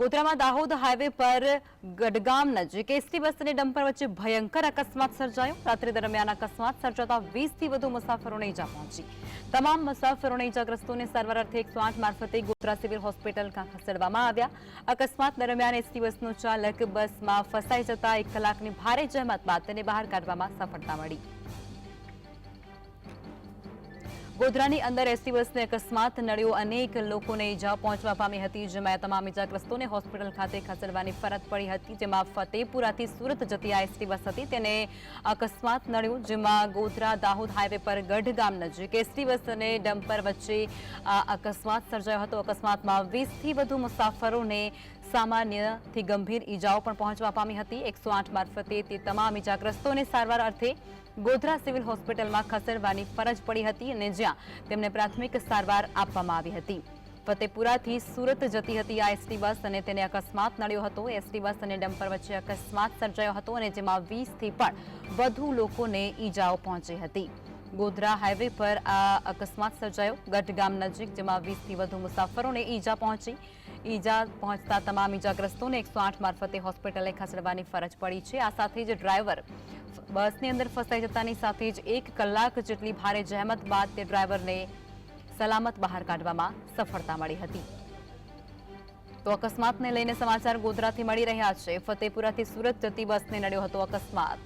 ગોધરામાં Dahod highway પર ગઢગામ નજીક ST bus અને ડમ્પર વચ્ચે ભયંકર અકસ્માત સર્જાયો. રાત્રિ દરમિયાન અકસ્માત સર્જાતા 20 થી વધુ મુસાફરોને ઈજા પહોંચી. તમામ મુસાફરોને ઈજાગ્રસ્તોને સારવાર અર્થે એકસો આઠ મારફતે ગોધરા સિવિલ હોસ્પિટલ ખસેડવામાં આવ્યા. અકસ્માત દરમિયાન એસટી બસનો ચાલક બસમાં ફસાઈ જતા એક કલાકની ભારે જહેમત બાદ તેને બહાર કાઢવામાં સફળતા મળી. ગોધરાની અંદર એસટી બસને અકસ્માત નડ્યો. અનેક લોકોને ઈજા પહોંચવા પામી હતી, જેમાં તમામ ઈજાગ્રસ્તોને હોસ્પિટલ ખાતે ખસેડવાની ફરજ પડી હતી, જેમાં ફતેપુરાથી સુરત જતી આ એસટી બસ હતી. તેને અકસ્માત નડ્યું, જેમાં ગોધરા દાહોદ હાઈવે પર ગઢ ગામ નજીક એસટી બસ અને ડમ્પર વચ્ચે અકસ્માત સર્જાયો હતો. અકસ્માતમાં વીસથી વધુ મુસાફરોને સામાન્યથી ગંભીર ઈજાઓ પણ પહોંચવા પામી હતી. એકસો આઠ મારફતે તે તમામ ઈજાગ્રસ્તોને સારવાર અર્થે ગોધરા સિવિલ હોસ્પિટલમાં ખસેડવાની ફરજ પડી હતી અને જ્યાં તેમને પ્રાથમિક સારવાર આપવામાં આવી હતી. ફતેપુરાથી સુરત જતી હતી આ એસટી બસ અને તેને અકસ્માત નડ્યો હતો. એસટી બસ અને ડમ્પર વચ્ચે અકસ્માત સર્જાયો હતો અને જેમાં વીસથી પણ વધુ લોકોને ઈજાઓ પહોંચી હતી. ગોધરા હાઈવે પર આ અકસ્માત સર્જાયો. ગઢ ગામ નજીક, જેમાં વીસથી વધુ મુસાફરોને ઈજા પહોંચી. ઈજા પહોંચતા તમામ ઈજાગ્રસ્તોને એકસો આઠ મારફતે હોસ્પિટલે ખસેડવાની ફરજ પડી છે. આ સાથે જ ડ્રાઈવર બસની અંદર ફસાઈ જતાની સાથે જ એક કલાક જેટલી ભારે જહેમત બાદ તે ડ્રાઈવરને સલામત બહાર કાઢવામાં સફળતા મળી હતી. તો અકસ્માતને લઈને સમાચાર ગોધરાથી મળી રહ્યા છે. ફતેપુરાથી સુરત જતી બસને નડ્યો હતો અકસ્માત.